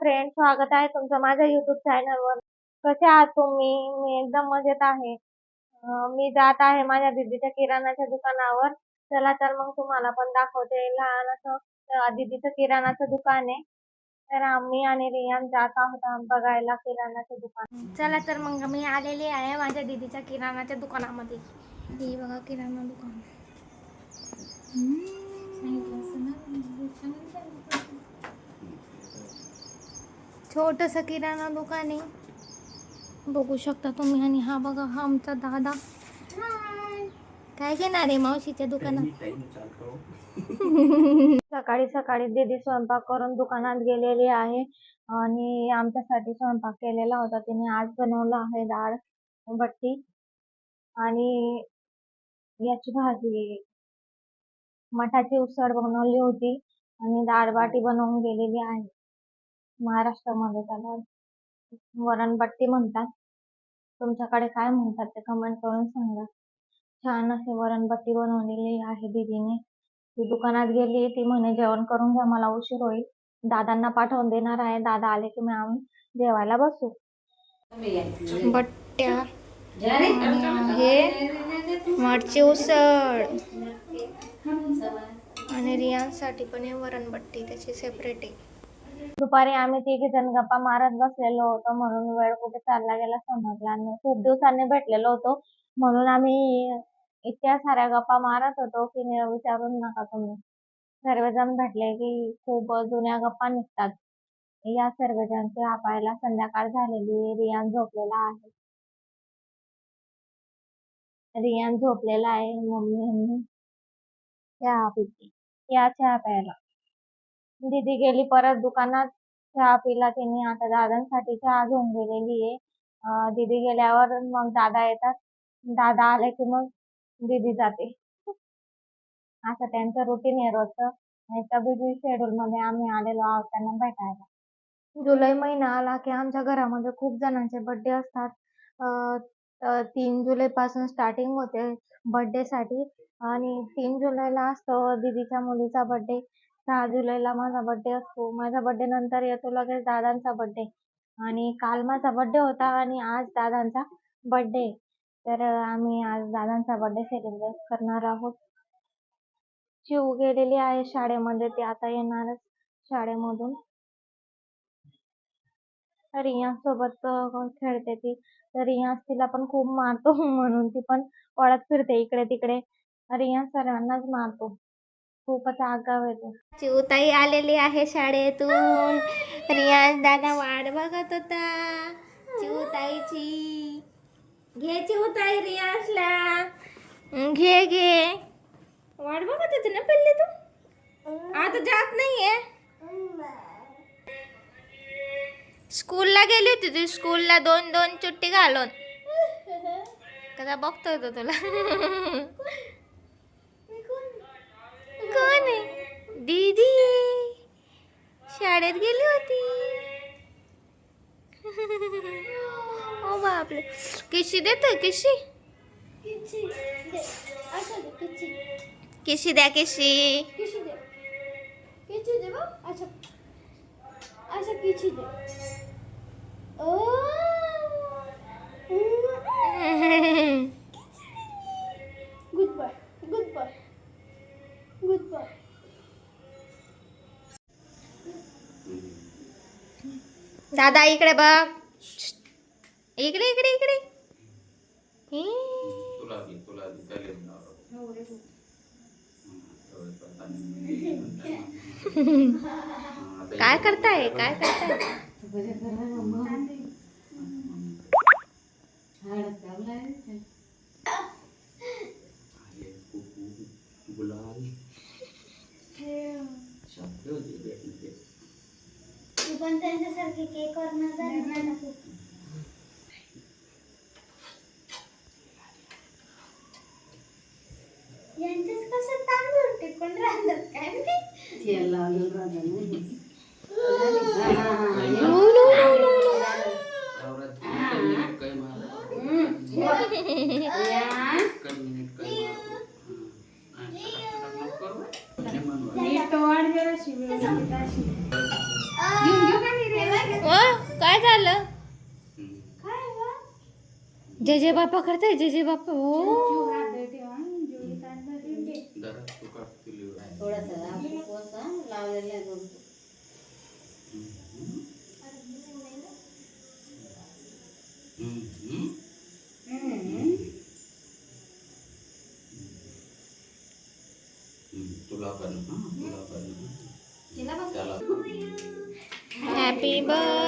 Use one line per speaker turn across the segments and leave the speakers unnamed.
Friend स्वागत आहे तुमचं माझ्या युट्यूब चॅनलवर कसे आहात तुम्ही? मी एकदम मजेत आहे. मी जात आहे माझ्या दीदीच्या किराणाच्या दुकानावर. चला तर मग तुम्हाला पण दाखवते लहान असं दीदीचं किराणाचं दुकान आहे. तर आम्ही आणि रियान जात आहोत बघायला किराणाचं दुकान. चला तर मग मी आलेली आहे माझ्या दीदीच्या किराणाच्या दुकानामध्ये. हे बघा किराणा दुकान. छोटस किराणा दुकान आहे. बघू शकता तुम्ही. आणि हा बघा हा आमचा दादा. काय घेणार आहे मावशीच्या दुकानात? सकाळी सकाळी दीदी स्वयंपाक करून दुकानात गेलेली आहे. आणि आमच्यासाठी स्वयंपाक केलेला होता. तिने आज बनवला आहे डाळ बट्टी आणि याची भाजी. मठाची उसळ बनवली होती आणि डाळ बाटी बनवून गेलेली आहे. महाराष्ट्रामध्ये त्याला वरणबट्टी म्हणतात. तुमच्याकडे काय म्हणतात ते कमेंट करून सांगा. छान असे वरणबट्टी बनवलेली आहे दीदीने. ती दुकानात गेली ती म्हणे जेवण करून घ्या मला उशीर होईल. दादांना पाठवून देणार आहे. दादा आले की मग आम्ही जेवायला बसू. बट्ट्या. हे मठची उसळ. आणि रियांसाठी पण आहे वरणबट्टी त्याची सेपरेट आहे. दुपारी आम्ही तिघे जण गप्पा मारत बसलेलो होतो म्हणून वेळ कुठे चालला गेला समजला नाही. खूप दिवसांनी भेटलेलो होतो म्हणून आम्ही इतक्या साऱ्या गप्पा मारत होतो की विचारून नका तुम्ही. सर्वजण भेटले की खूप जुन्या गप्पा निघतात. या सर्वजण चहा प्यायला संध्याकाळ झालेली आहे. रियान झोपलेला आहे. रियान झोपलेला आहे. मम्मी त्या चहा या चहा प्यायला. दीदी गेली परत दुकानात चहा पिला तिने. आता दादांसाठी चहा घेऊन गेलेली आहे. दीदी गेल्यावर मग दादा येतात. दादा आले की मग दीदी जाते. असं त्यांचं रुटीन आहे रोजचं. आणि त्या बिझी शेड्यूल मध्ये आम्ही आलेलो आहोत त्यांना भेटायला. जुलै महिना आला की आमच्या घरामध्ये खूप जणांचे बर्थडे असतात. तीन जुलै पासून स्टार्टिंग होते बर्थडे साठी. आणि तीन जुलैला असतो दीदीच्या मुलीचा बर्थडे सहा जुलैला माझा बर्थडे असतो. माझ्या बर्थडे नंतर येतो लगेच दादांचा बर्थडे आणि काल माझा बर्थडे होता आणि आज दादांचा बर्थडे तर आम्ही आज दादांचा बर्थडे सेलिब्रेट करणार आहोत. शिव गेलेली आहे शाळेमध्ये ती आता येणारच शाळेमधून. रिया सोबत खेळते ती. तर रिया तिला पण खूप मारतो म्हणून ती पण पळत फिरते इकडे तिकडे. रिया सर्वांनाच मारतो. खूपच आगाव येतो चिवताई आलेली आहे शाळेतून. रियाज दादा वाट बघत होता. चिवताईची घे चिवताई रियाजला. घे घे. वाट बघत होती ना पहिले तू? आता जात नाहीये. स्कूलला गेली होती तू. स्कूलला दोन दोन चुट्टी घालून. कदा बघतोय तो तुला? दीदी शाळेत गेली होती ओ बापरे किशी देतोय किशी किशी द्या किशी
Good boy. Good boy. Good boy.
दादा इकडे बघ. इकडे इकडे इकडे. हे.
तुला बी तुला बी चालेल ना.
काय करताय? काय करताय?
गुलाल
त्यांच्यासारखे केक वर नजर नाही टाकू. यांच्यात कसं तांदूळ टिकून राहतात काय माहिती?
No no no no no
आवरात काही मिनिट काही मारलं काही मिनिट काही
जे जे बाप्पा करते जे जे बाप्पा हो
तुला पण
बर्थ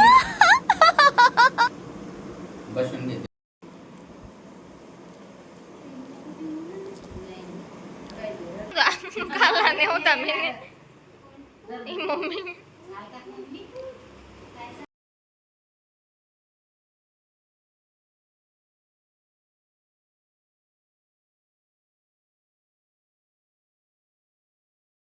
coming.